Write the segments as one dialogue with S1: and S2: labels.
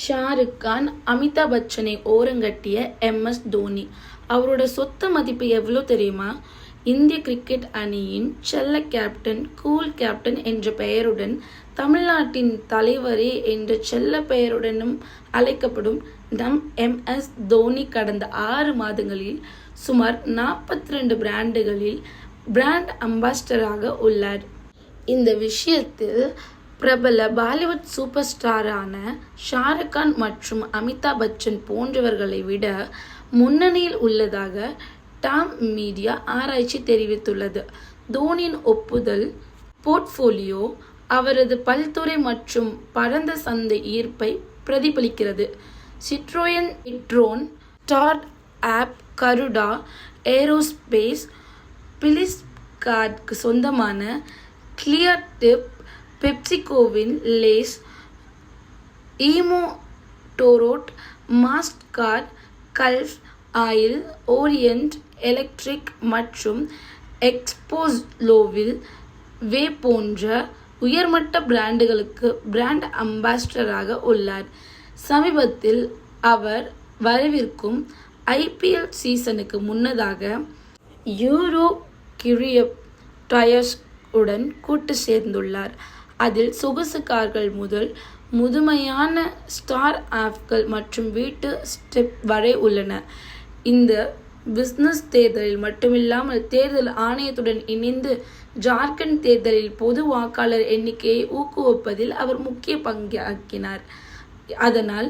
S1: ஷாருக் கான் அமிதாப் பச்சனை ஓரங்கட்டிய எம்எஸ் தோனி. அவரோட சொத்த மதிப்பு எவ்வளோ தெரியுமா? இந்திய கிரிக்கெட் அணியின் செல்ல கேப்டன் கூல் கேப்டன் என்ற பெயருடன் தமிழ்நாட்டின் தலைவரே என்ற செல்ல பெயருடனும் அழைக்கப்படும் நம் எம்எஸ் தோனி கடந்த ஆறு மாதங்களில் சுமார் நாற்பத்தி ரெண்டு பிராண்டுகளில் பிராண்ட் அம்பாஸ்டராக உள்ளார். இந்த விஷயத்தில் பிரபல பாலிவுட் சூப்பர் ஸ்டாரான ஷாருக் கான் மற்றும் அமிதாப் பச்சன் போன்றவர்களை விட முன்னணியில் உள்ளதாக டாம் மீடியா ஆராய்ச்சி தெரிவித்துள்ளது. தோனியின் ஒப்புதல் போர்ட்ஃபோலியோ அவரது பல்துறை மற்றும் பரந்த சந்தை ஈர்ப்பை பிரதிபலிக்கிறது. சிட்ரோயன் இட்ரோன் ஸ்டார்ட் ஆப் கருடா ஏரோஸ்பேஸ் பிலிஸ்கார்ட்க்கு சொந்தமான Cleartrip பெப்சிகோவின் Lay's Emotorad Mastercard Gulf oil Orient electric மற்றும் எக்ஸ்போஸ்லோவில் வே போன்ற உயர்மட்ட பிராண்டுகளுக்கு பிராண்ட் அம்பாஸ்டராக உள்ளார். சமீபத்தில் அவர் வரவிருக்கும் ஐபிஎல் சீசனுக்கு முன்னதாக யூரோ கிரியப் டயர்ஸ் உடன் கூட்டு சேர்ந்துள்ளார். அதில் சொகுசு கார்கள் முதல் முதுமையான ஸ்டார் ஆப்கள் மற்றும் வீட்டு ஸ்டெப் வரை உள்ளன. இந்த பிஸ்னஸ் தேர்தலில் மட்டுமில்லாமல் தேர்தல் ஆணையத்துடன் இணைந்து ஜார்க்கண்ட் தேர்தலில் பொது வாக்காளர் எண்ணிக்கையை ஊக்குவிப்பதில் அவர் முக்கிய பங்காக்கினார் அதனால்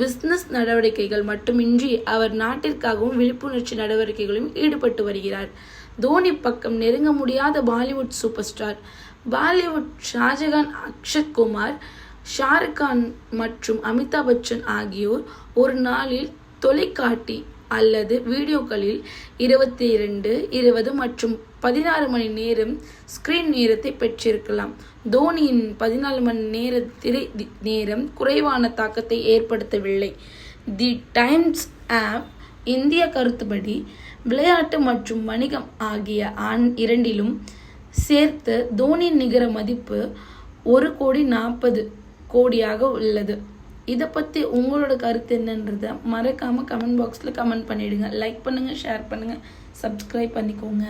S1: பிஸ்னஸ் நடவடிக்கைகள் மட்டுமின்றி அவர் நாட்டிற்காகவும் விழிப்புணர்ச்சி நடவடிக்கைகளும் ஈடுபட்டு வருகிறார். தோனி பக்கம் நெருங்க முடியாத பாலிவுட் சூப்பர் ஸ்டார். பாலிவுட் ஷாஜகான் அக்ஷத் குமார் ஷாருக் கான் மற்றும் அமிதாப் பச்சன் ஆகியோர் ஒரு நாளில் தொலைக்காட்டி அல்லது வீடியோக்களில் இருபத்தி இரண்டு இருபது மற்றும் பதினாறு மணி நேரம் ஸ்கிரீன் நேரத்தை பெற்றிருக்கலாம். தோனியின் பதினாலு மணி நேர திரை நேரம் குறைவான தாக்கத்தை ஏற்படுத்தவில்லை. தி டைம்ஸ் ஆப் இந்திய கருத்துப்படி விளையாட்டு மற்றும் வணிகம் ஆகிய ஆண் இரண்டிலும் சேர்த்து தோனியின் நிகர மதிப்பு ஒரு கோடி நாற்பது கோடியாக உள்ளது. இதை பற்றி உங்களோட கருத்து என்னன்றதை மறக்காமல் கமெண்ட் பாக்ஸில் கமெண்ட் பண்ணிவிடுங்க லைக் பண்ணுங்கள் ஷேர் பண்ணுங்கள் சப்ஸ்கிரைப் பண்ணிக்கோங்க.